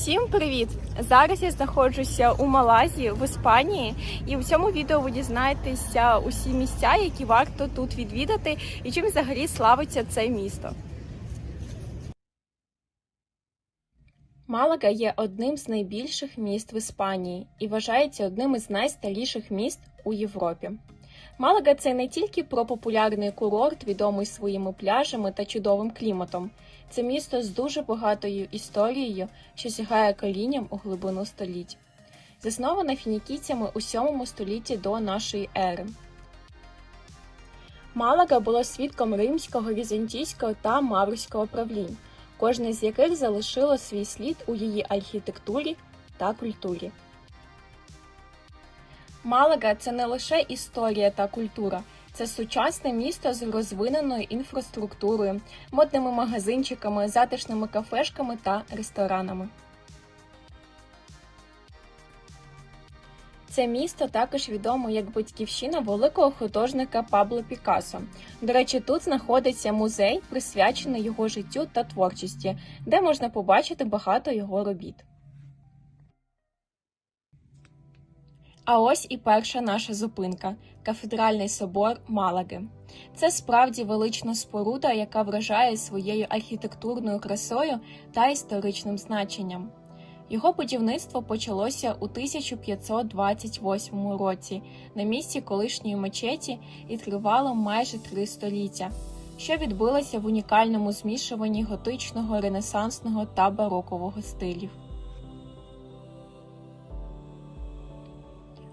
Всім привіт! Зараз я знаходжуся у Малайзії в Іспанії, і в цьому відео ви дізнаєтеся усі місця, які варто тут відвідати, і чим взагалі славиться це місто. Малага є одним з найбільших міст в Іспанії і вважається одним із найстаріших міст у Європі. Малага це не тільки про популярний курорт, відомий своїми пляжами та чудовим кліматом. Це місто з дуже багатою історією, що сягає корінням у глибину століть. Засноване фінікійцями у 7 столітті до нашої ери. Малага була свідком римського, візантійського та маврського правлінь, кожне з яких залишило свій слід у її архітектурі та культурі. Малага це не лише історія та культура, це сучасне місто з розвиненою інфраструктурою, модними магазинчиками, затишними кафешками та ресторанами. Це місто також відомо як батьківщина великого художника Пабло Пікассо. До речі, тут знаходиться музей, присвячений його життю та творчості, де можна побачити багато його робіт. А ось і перша наша зупинка кафедральний собор Малаги. Це справді велична споруда, яка вражає своєю архітектурною красою та історичним значенням. Його будівництво почалося у 1528 році на місці колишньої мечеті і тривало майже три століття, що відбилося в унікальному змішуванні готичного, ренесансного та барокового стилів.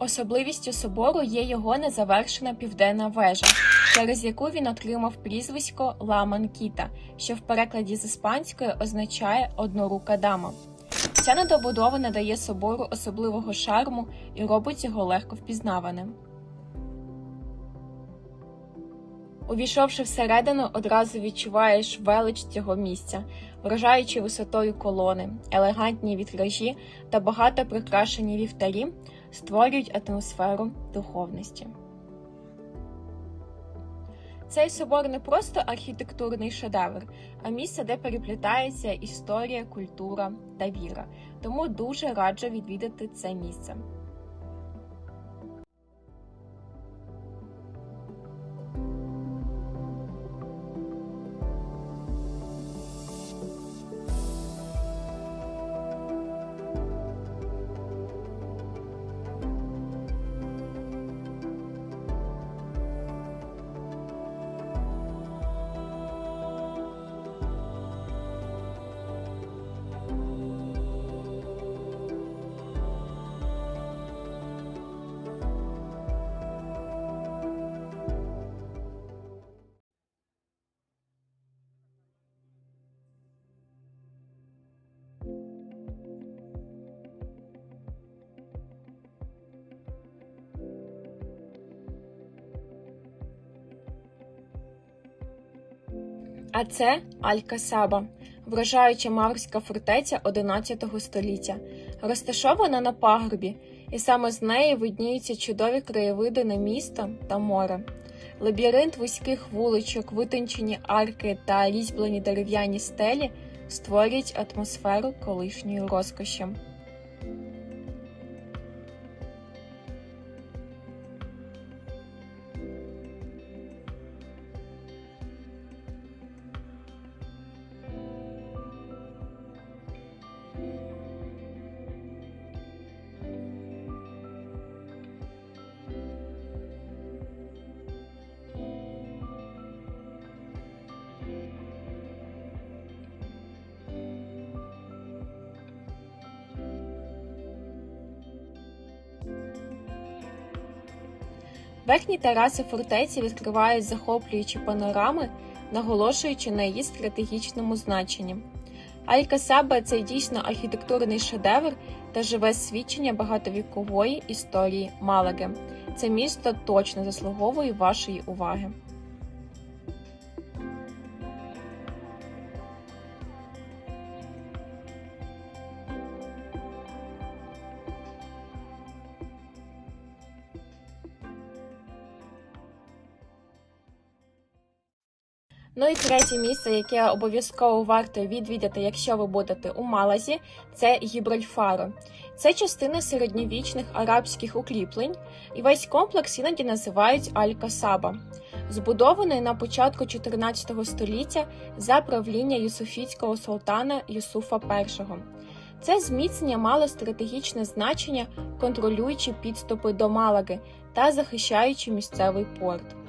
Особливістю собору є його незавершена південна вежа, через яку він отримав прізвисько Ла Манкіта, що в перекладі з іспанської означає однорука дама. Ця недобудова надає собору особливого шарму і робить його легко впізнаваним. Увійшовши всередину, одразу відчуваєш велич цього місця, вражаючи висотою колони, елегантні вітражі та багато прикрашені вівтарі створюють атмосферу духовності. Цей собор не просто архітектурний шедевр, а місце, де переплітається історія, культура та віра. Тому дуже раджу відвідати це місце. А це Аль-Касаба, вражаюча маврська фортеця 11 століття, розташована на пагорбі, і саме з неї видніються чудові краєвиди на місто та море. Лабіринт вузьких вуличок, витончені арки та різьблені дерев'яні стелі створюють атмосферу колишньої розкоші. Верхні тераси фортеці відкривають захоплюючі панорами, наголошуючи на її стратегічному значенні. Аль-Касаба – це дійсно архітектурний шедевр та живе свідчення багатовікової історії Малаги. Це місто точно заслуговує вашої уваги. Ну і третє місце, яке обов'язково варто відвідати, якщо ви будете у Малазі, це Гібральфаро. Це частина середньовічних арабських укріплень, і весь комплекс іноді називають Аль-Касаба, збудований на початку 14 століття за правління юсуфітського султана Юсуфа І. Це зміцнення мало стратегічне значення, контролюючи підступи до Малаги та захищаючи місцевий порт.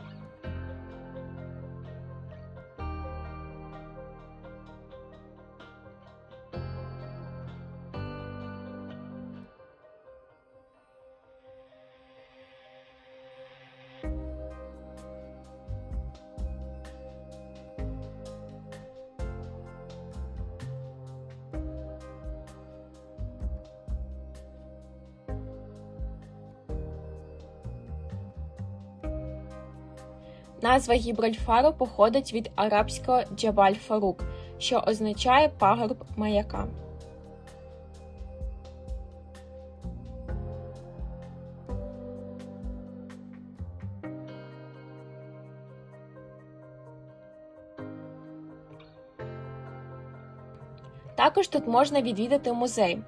Назва Гібральфару походить від арабського Джабаль Фарук, що означає пагорб маяка. Також тут можна відвідати музей.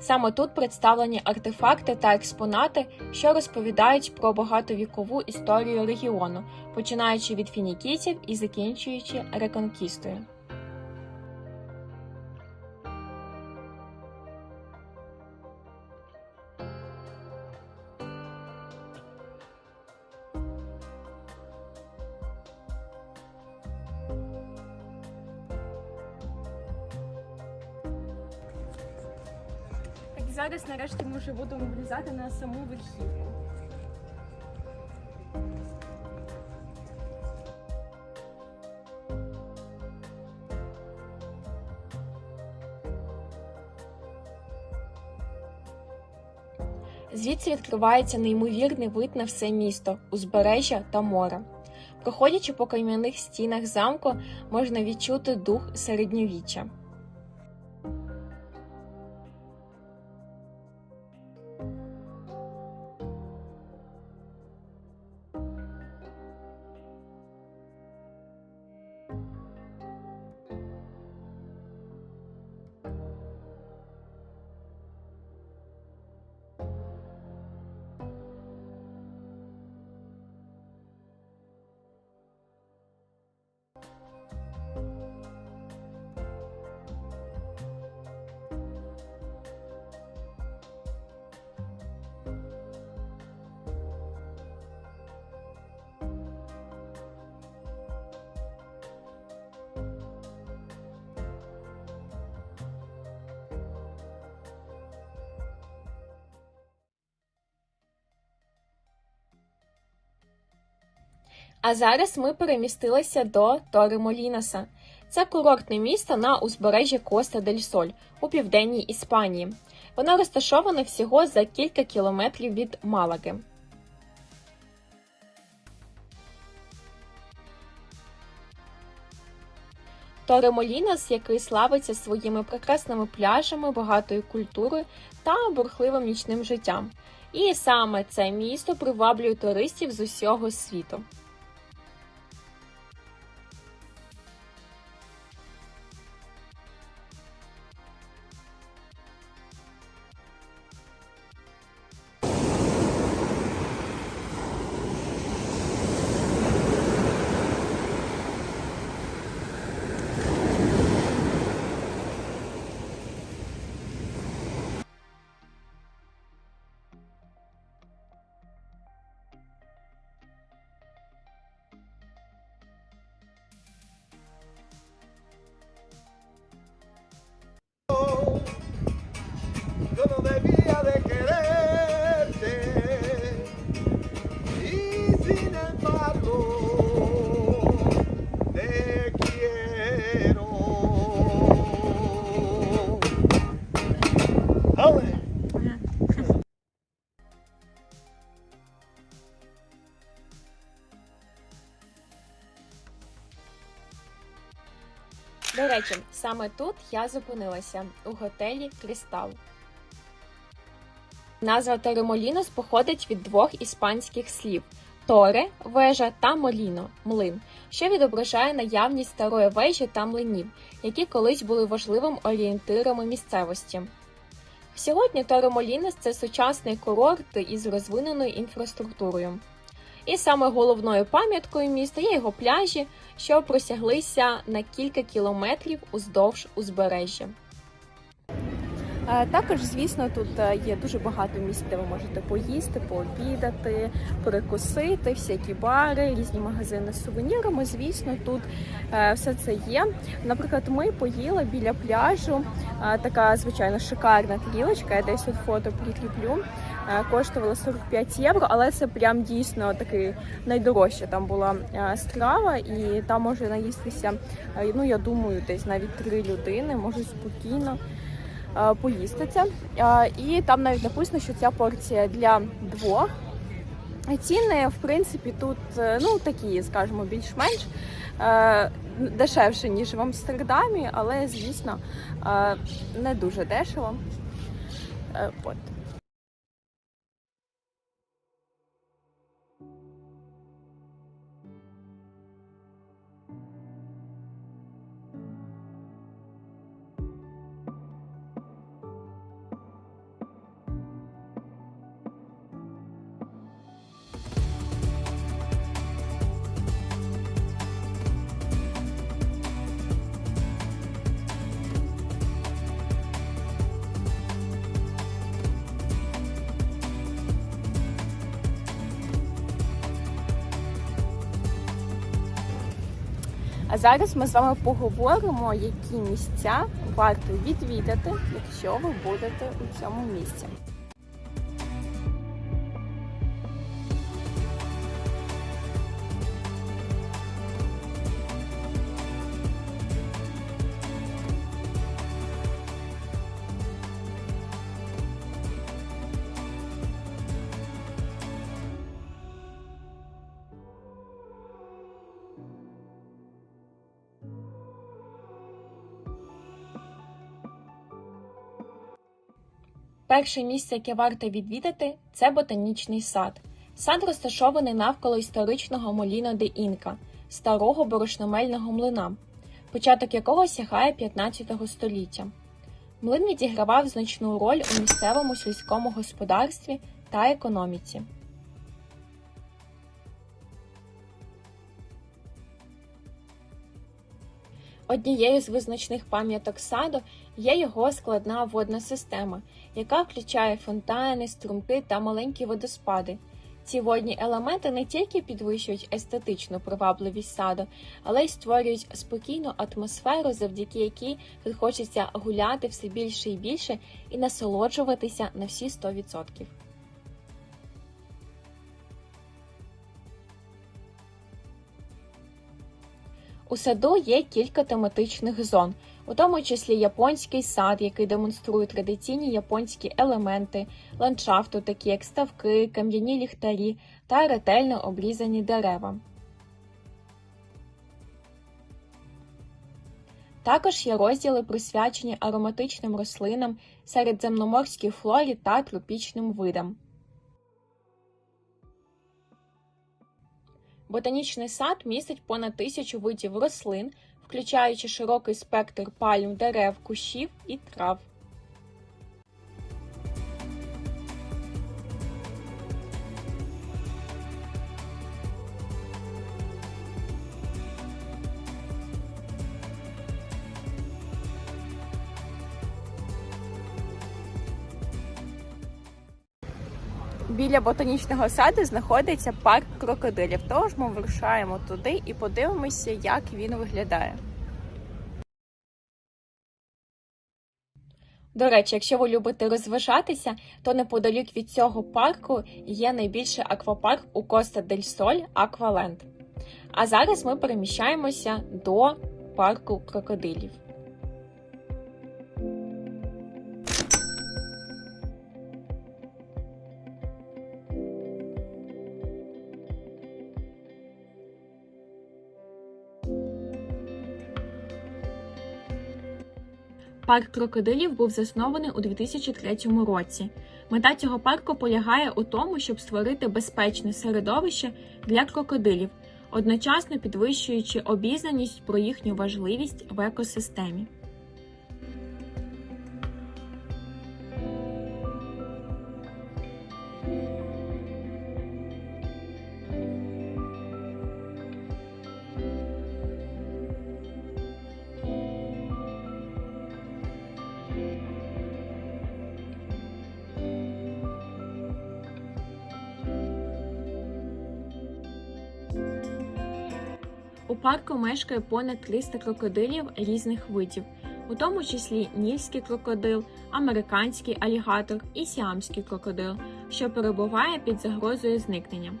Саме тут представлені артефакти та експонати, що розповідають про багатовікову історію регіону, починаючи від фінікійців і закінчуючи реконкістою. Так зараз нарешті ми вже будемо влізати на саму верхівку. Звідси відкривається неймовірний вид на все місто, узбережжя та море. Проходячи по кам'яних стінах замку, можна відчути дух середньовіччя. А зараз ми перемістилися до Торемоліноса. Це курортне місто на узбережжі Коста дель Соль у південній Іспанії. Воно розташоване всього за кілька кілометрів від Малаги. Торемолінос, який славиться своїми прекрасними пляжами, багатою культурою та бурхливим нічним життям. І саме це місто приваблює туристів з усього світу. Саме тут я зупинилася у готелі Крістал. Назва Торемолінос походить від двох іспанських слів Торе вежа та Моліно млин, що відображає наявність старої вежі та млинів, які колись були важливим орієнтиром місцевості. Сьогодні Торе Молінес це сучасний курорт із розвиненою інфраструктурою. І саме головною пам'яткою міста є його пляжі, що просяглися на кілька кілометрів уздовж узбережжя. Також, звісно, тут е, є дуже багато місць, де ви можете поїсти, пообідати, перекусити, всякі бари, різні магазини з сувенірами. Звісно, тут е, все це є. Наприклад, ми поїли біля пляжу. е, Така звичайно шикарна тарілочка. Я десь тут фото прикріплю. Е, Коштувала 45 євро, але це прям дійсно такий найдорожча там була е, страва, і там може наїстися. е, Ну я думаю, десь навіть три людини можуть спокійно поїсти І там навіть написано, що ця порція для двох. Ціни, в принципі, тут ну такі, скажімо, більш-менш дешевше, ніж в Амстердамі, але, звісно, не дуже дешево. От. А зараз ми з вами поговоримо, які місця варто відвідати, якщо ви будете у цьому місці. Перше місце, яке варто відвідати, це ботанічний сад. Сад розташований навколо історичного Моліно де Інка, старого борошномельного млина, початок якого сягає 15 століття. Млин відігравав значну роль у місцевому сільському господарстві та економіці. Однією з визначних пам'яток саду є його складна водна система, яка включає фонтани, струмки та маленькі водоспади. Ці водні елементи не тільки підвищують естетичну привабливість саду, але й створюють спокійну атмосферу, завдяки якій тут хочеться гуляти все більше і більше і насолоджуватися на всі 100%. У саду є кілька тематичних зон, у тому числі японський сад, який демонструє традиційні японські елементи ландшафту, такі як ставки, кам'яні ліхтарі та ретельно обрізані дерева. Також є розділи присвячені ароматичним рослинам, середземноморській флорі та тропічним видам. Ботанічний сад містить понад тисячу видів рослин, включаючи широкий спектр пальм, дерев, кущів і трав. Біля ботанічного саду знаходиться парк крокодилів. Тож ми вирушаємо туди і подивимося, як він виглядає. До речі, якщо ви любите розважатися, то неподалік від цього парку є найбільший аквапарк у Коста дель Соль Акваленд. А зараз ми переміщаємося до парку крокодилів. Парк крокодилів був заснований у 2003 році. Мета цього парку полягає у тому, щоб створити безпечне середовище для крокодилів, одночасно підвищуючи обізнаність про їхню важливість в екосистемі. Парку мешкає понад 300 крокодилів різних видів, у тому числі нільський крокодил, американський алігатор і сіамський крокодил, що перебуває під загрозою зникнення.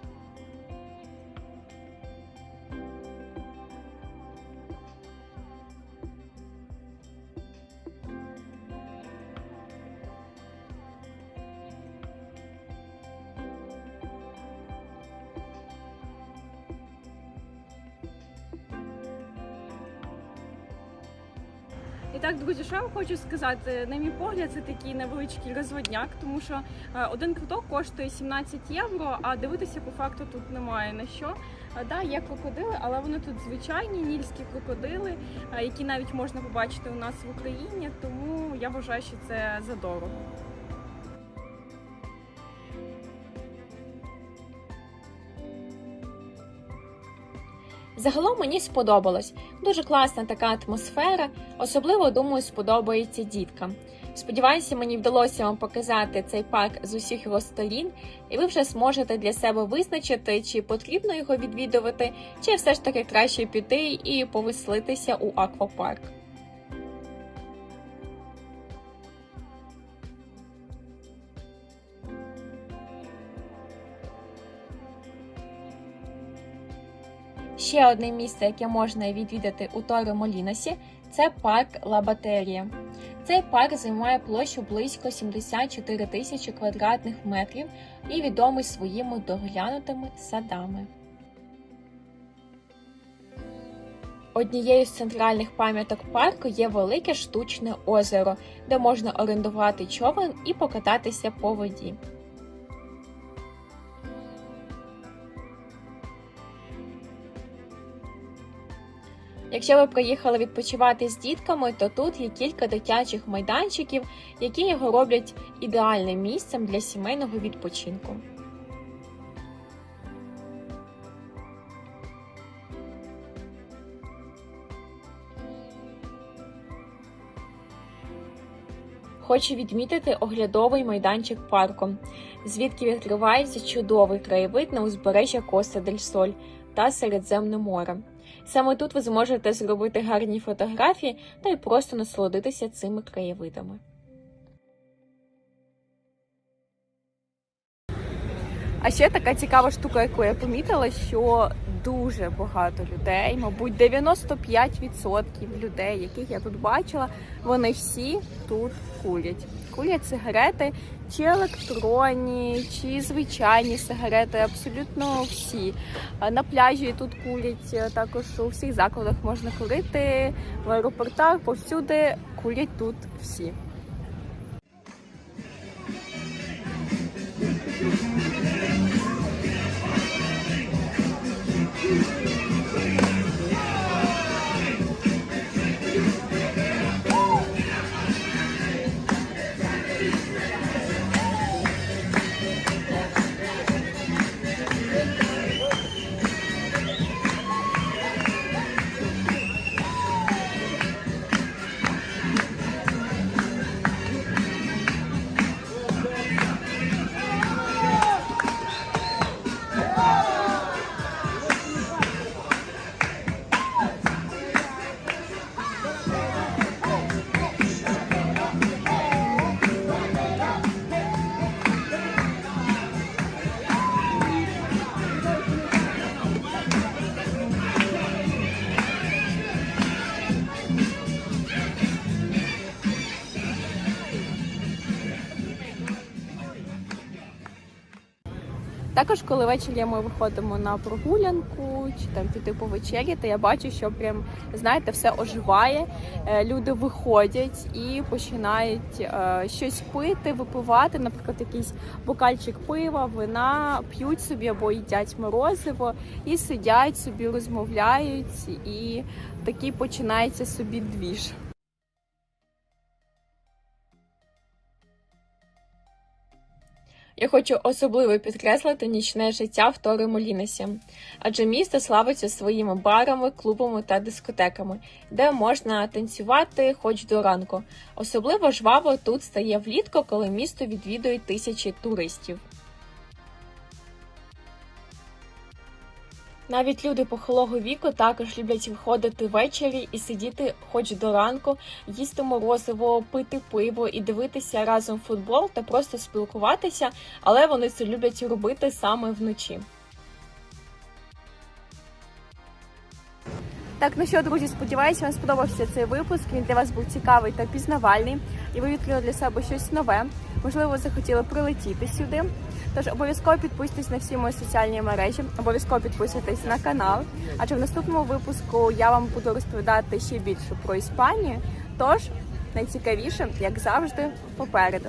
Так, друзі, що я вам хочу сказати? На мій погляд, це такий невеличкий розводняк, тому що е, один квиток коштує 17 євро, а дивитися по факту тут немає на що. Так, Да, є крокодили, але вони тут звичайні нільські крокодили, е, які навіть можна побачити у нас в Україні. Тому я вважаю, що це задорого. Загалом мені сподобалось. Дуже класна така атмосфера. Особливо думаю, сподобається діткам. Сподіваюся, мені вдалося вам показати цей парк з усіх його сторін, і ви вже зможете для себе визначити, чи потрібно його відвідувати, чи все ж таки краще піти і повеселитися у аквапарк. Ще одне місце, яке можна відвідати у Торо Моліносі, це парк Лабатерія. Цей парк займає площу близько 74 тисячі квадратних метрів і відомий своїми доглянутими садами. Однією з центральних пам'яток парку є велике штучне озеро, де можна орендувати човен і покататися по воді. Якщо ви приїхали відпочивати з дітками, то тут є кілька дитячих майданчиків, які його роблять ідеальним місцем для сімейного відпочинку. Хочу відмітити оглядовий майданчик парку, звідки відкривається чудовий краєвид на узбережжя Коста дель Соль та Середземне море. Саме тут ви зможете зробити гарні фотографії та й просто насолодитися цими краєвидами. А ще така цікава штука, яку я помітила, що дуже багато людей, мабуть, 95% людей, яких я тут бачила, вони всі тут курять. Курять сигарети, чи електронні, чи звичайні сигарети, абсолютно всі. На пляжі тут курять, е, також у всіх закладах можна курити, в аеропортах, повсюди курять тут всі. Також, коли ввечері ми виходимо на прогулянку чи там піти повечеряти, я бачу, що прям знаєте, все оживає. Е, Люди виходять і починають е, щось пити, випивати, наприклад, якийсь бокальчик пива, вина, п'ють собі або їдять морозиво і сидять собі, розмовляють, і такий починається собі двіж. Я хочу особливо підкреслити нічне життя в Торемолінесі, адже місто славиться своїми барами, клубами та дискотеками, де можна танцювати хоч до ранку. Особливо жваво тут стає влітку, коли місто відвідують тисячі туристів. Навіть люди похилого віку також люблять виходити ввечері і сидіти хоч до ранку, їсти морозиво, пити пиво і дивитися разом футбол та просто спілкуватися, але вони це люблять робити саме вночі. Так, ну що, друзі, сподіваюся, вам сподобався цей випуск. Він для вас був цікавий та пізнавальний, і ви відкрили для себе щось нове. Можливо, ви захотіли прилетіти сюди. Тож обов'язково підписуйтесь на всі мої соціальні мережі, обов'язково підписуйтесь на канал. Адже в наступному випуску я вам буду розповідати ще більше про Іспанію. Тож найцікавіше, як завжди, попереду.